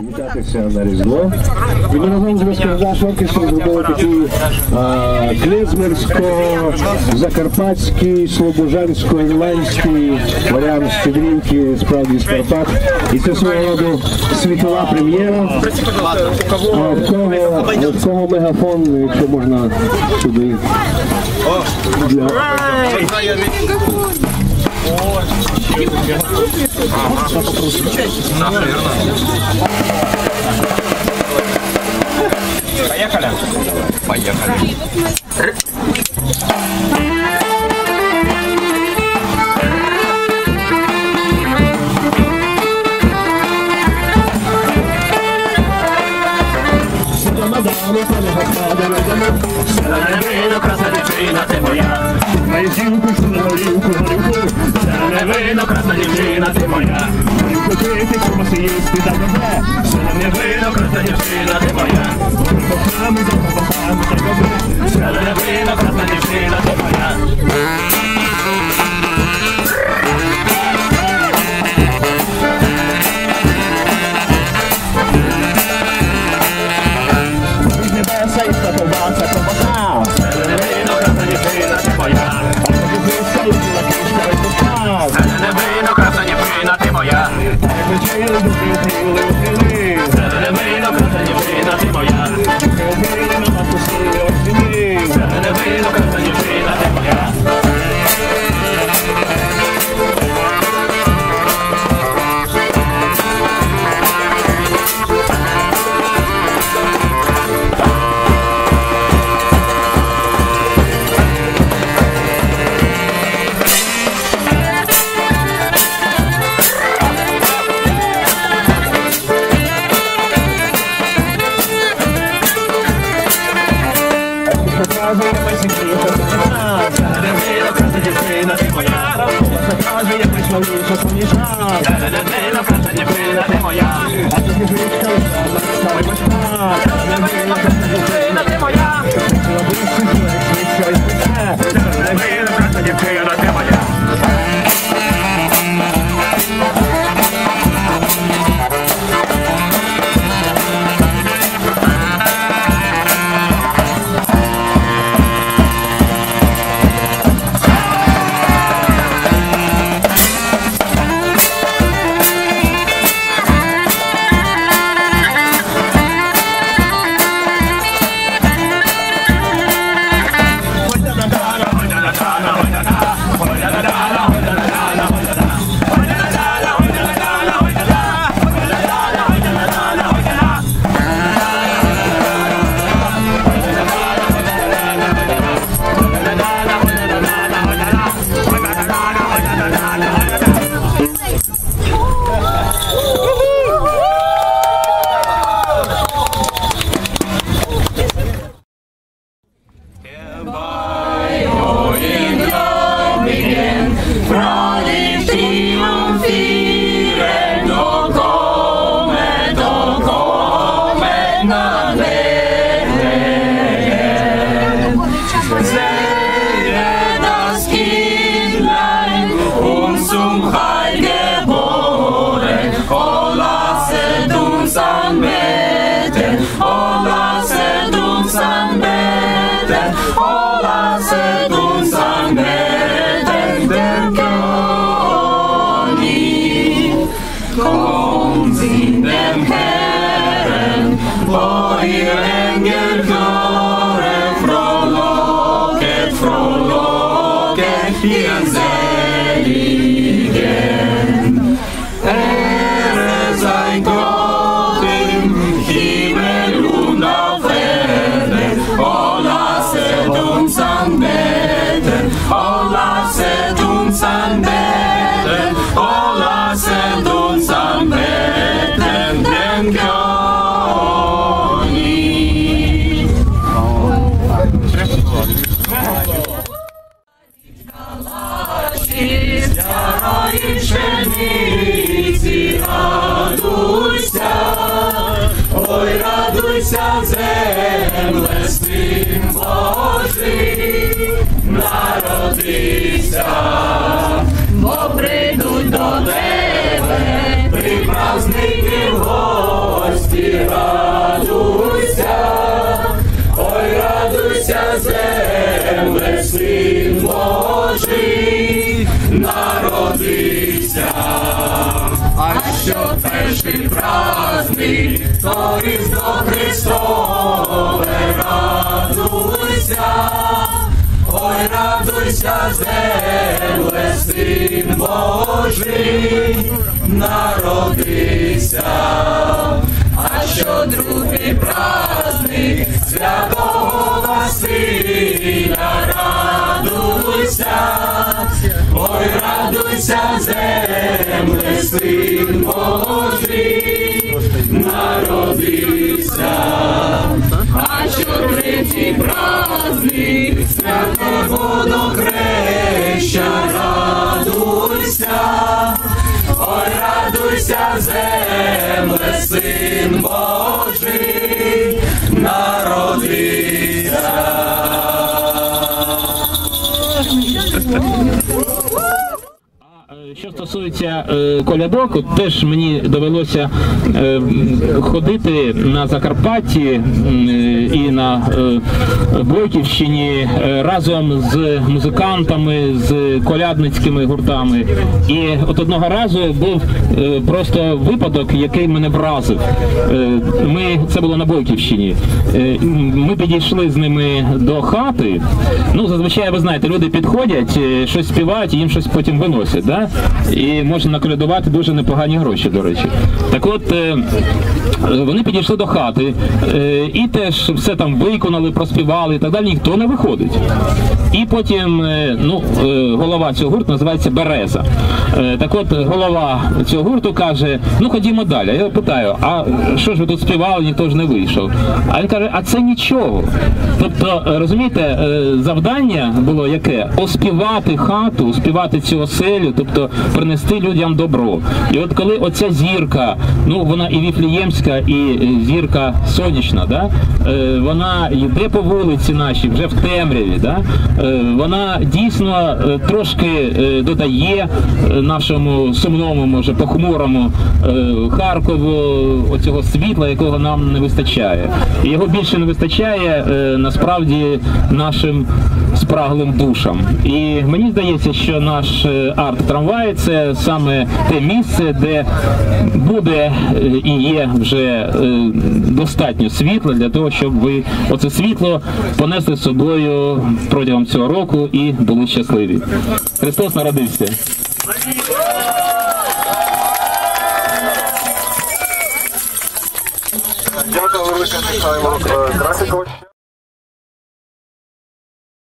Вітатися на різдво. І ми разом з Москваш оркестром зробили такий клізмерсько-закарпатський, слобожансько ірландський варіант щедрівки, справді з Карпат. І це свого роду світова прем'єра. В кого мегафон, якщо можна сюди. Для... Поехали? Поехали. Вино, красна дівчина, ти моя. Мою жінку, що на горілку, горілку. не вино, красна дівчина, ти моя. Горілку пити, кумаси їсти, так добре. Зелене вино, красна дівчина, ти моя. mucho con mi Ой, Божий, народився. А що перший праздник, то Різдво Христове, радуйся, ой, радуйся, земле, син Божий, народився. Що другий праздник святого Василя, радуйся, ой, радуйся, земле, син Божий, народився. А що третій праздник святого до креща, радуйся, ой, радуйся, земле, син Божий, народився. Стосується е, колядок, теж мені довелося е, ходити на Закарпатті е, і на е, Бойківщині е, разом з музикантами, з колядницькими гуртами. І от одного разу був е, просто випадок, який мене вразив. Е, Ми це було на Бойківщині. Е, Ми підійшли з ними до хати. Ну, зазвичай ви знаєте, люди підходять, е, щось співають, і їм щось потім виносять. Да? І можна наколядувати дуже непогані гроші, до речі. Так от е, вони підійшли до хати е, і теж все там виконали, проспівали і так далі. Ніхто не виходить. І потім е, ну, голова цього гурту називається Береза. Так от голова цього гурту каже: ну ходімо далі. Я питаю, а що ж ви тут співали, ніхто ж не вийшов. А він каже, а це нічого. Тобто, розумієте, завдання було яке? Оспівати хату, оспівати цю оселю, тобто принести людям добро. І от коли оця зірка, ну вона і віфліємська, і е, зірка сонячна, да? е, вона йде по вулиці нашій, вже в темряві, да? е, вона дійсно трошки додає нашому сумному, може, похмурому Харкову оцього світла, якого нам не вистачає. І його більше не вистачає насправді нашим спраглим душам. І мені здається, що наш арт-трамвай це саме те місце, де буде е, і є вже е, достатньо світла для того, щоб ви оце світло понесли з собою протягом цього року і були щасливі. Христос народився. Дякую велике Михайло Красикович.